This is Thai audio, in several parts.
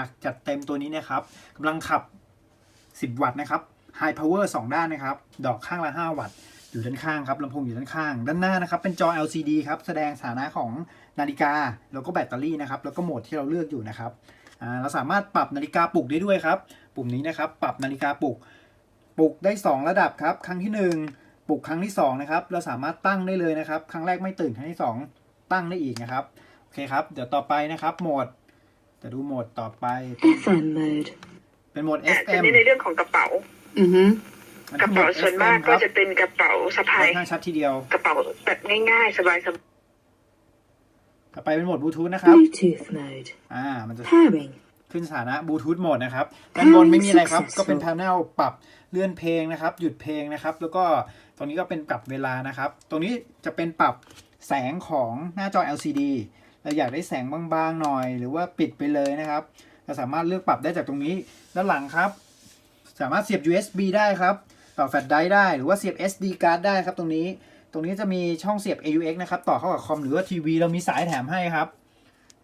นักจัดเต็มตัวนี้นะครับกำลังขับ 10 วัตต์นะครับ High Power 2 ด้านนะครับ ดอกข้างละ 5 วัตต์ อยู่ด้านข้างครับลำโพงอยู่ด้านข้าง ด้านหน้านะครับ เป็นจอ LCD ครับ แสดงสถานะของนาฬิกา แล้วก็แบตเตอรี่นะครับ แล้วก็โหมดที่เราเลือกอยู่นะครับเราสามารถปรับนาฬิกาปลุกได้ด้วยครับ ปุ่มนี้นะครับ ปรับนาฬิกาปลุก ปลุกได้ 2 ระดับครับ ครั้งที่ 1 ปลุกครั้งที่ 2 นะครับ เราสามารถตั้งได้เลยนะครับ ครั้งแรกไม่ตื่น ครั้งที่ 2 ตั้งได้อีกนะครับ โอเคครับ เดี๋ยวต่อไปนะครับ โหมด จะดูโหมดต่อไป FM mode. เป็นโหมดอะจะ FM มีในเรื่องของกระเป๋า Mm-hmm. อันกนี้ระโหมเป๋าด ส่วนมาก FM คก็รับจะเป็นกระเป๋าสะพาค่อยนข้างชัดทีเดียว กระเป๋าแบบง่ายๆ สบายต่อไปเป็นโหมดบลูทูธนะครับ Bluetooth mode. อ่า มันจะ Pairing. ขึ้นสถานะบลูทูธโหมดนะครับ ด้านบนไม่มีอะไรครับก็เป็น panel ปรับเลื่อนเพลงนะครับ หยุดเพลงนะครับ แล้วก็ตรงนี้ก็เป็นปรับเวลานะครับ ตรงนี้จะเป็นปรับแสงของหน้าจอ LCD เราอยากได้แสงบางๆหน่อย หรือว่าปิดไปเลยนะครับ เราสามารถเลือกปรับได้จากตรงนี้ ด้านหลังครับ สามารถเสียบ USB ได้ครับ ต่อแฟลชไดรฟ์ได้ หรือว่าเสียบ SD card ได้ครับตรงนี้ ตรงนี้จะมีช่องเสียบ AUX นะครับ ต่อเข้ากับคอมหรือว่าทีวีเรามีสายแถมให้ครับ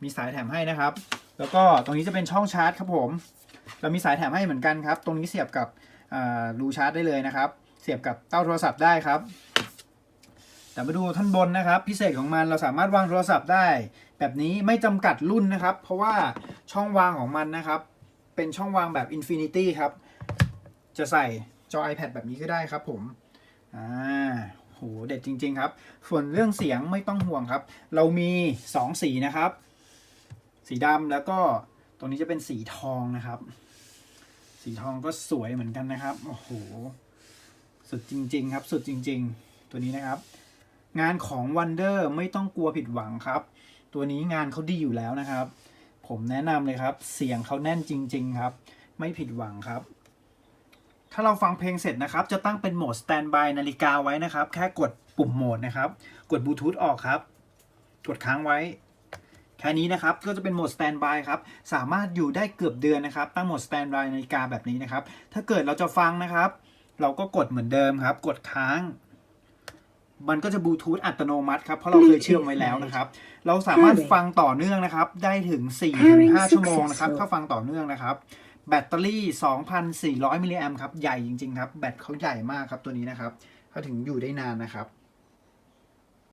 มีสายแถมให้นะครับ แล้วก็ตรงนี้จะเป็นช่องชาร์จครับผม เรามีสายแถมให้เหมือนกันครับ ตรงนี้เสียบกับรูชาร์จได้เลยนะครับ เสียบกับเต้าโทรศัพท์ได้ครับ แต่มาดูท่านบนนะครับ พิเศษของมันเราสามารถวางโทรศัพท์ได้ แบบนี้ไม่จำกัดรุ่นนะครับ เพราะว่าช่องวางของมันนะครับ เป็นช่องวางแบบ Infinity ครับ จะใส่จอ iPad แบบนี้ก็ได้ครับผมอ่าโหเด็ดจริง ๆ ครับ ส่วนเรื่องเสียงไม่ต้องห่วงครับ เรามี 2 สีนะครับ สีดำแล้วก็ตรงนี้จะเป็นสีทองนะครับ สีทองก็สวยเหมือนกันนะครับ โอ้โห สุดจริง ๆ ครับ สุดจริง ๆ ตัวนี้นะครับ งานของ Wonder ไม่ต้องกลัวผิดหวังครับ ตัวนี้งานเขาดีอยู่แล้วนะครับ ผมแนะนำเลยครับ เสียงเขาแน่นจริง ๆ ครับ ไม่ผิดหวังครับ ถ้าเราฟังเพลงเสร็จนะครับ จะตั้งเป็นโหมด standby นาฬิกาไว้นะครับ แค่กดปุ่มโหมดนะครับ กดบลูทูธออกครับ กดค้างไว้ แค่นี้นะครับ ก็จะเป็นโหมด standby ครับ สามารถอยู่ได้เกือบเดือนนะครับ ตั้งโหมด standby นาฬิกาแบบนี้นะครับ ถ้าเกิดเราจะฟังนะครับ เราก็กดเหมือนเดิมครับ กดค้าง มันก็จะบลูทูธอัตโนมัติครับ เพราะเราเคยเชื่อมไว้แล้วนะครับ เราสามารถฟังต่อเนื่องนะครับ ได้ถึง4-5ชั่วโมงนะครับ ถ้าฟังต่อเนื่องนะครับ แบตเตอรี่ 2,400 มิลลิแอมป์ครับ ใหญ่จริง ๆ ครับ แบตเขาใหญ่มากครับตัวนี้นะครับเขาถึงอยู่ได้นานนะครับ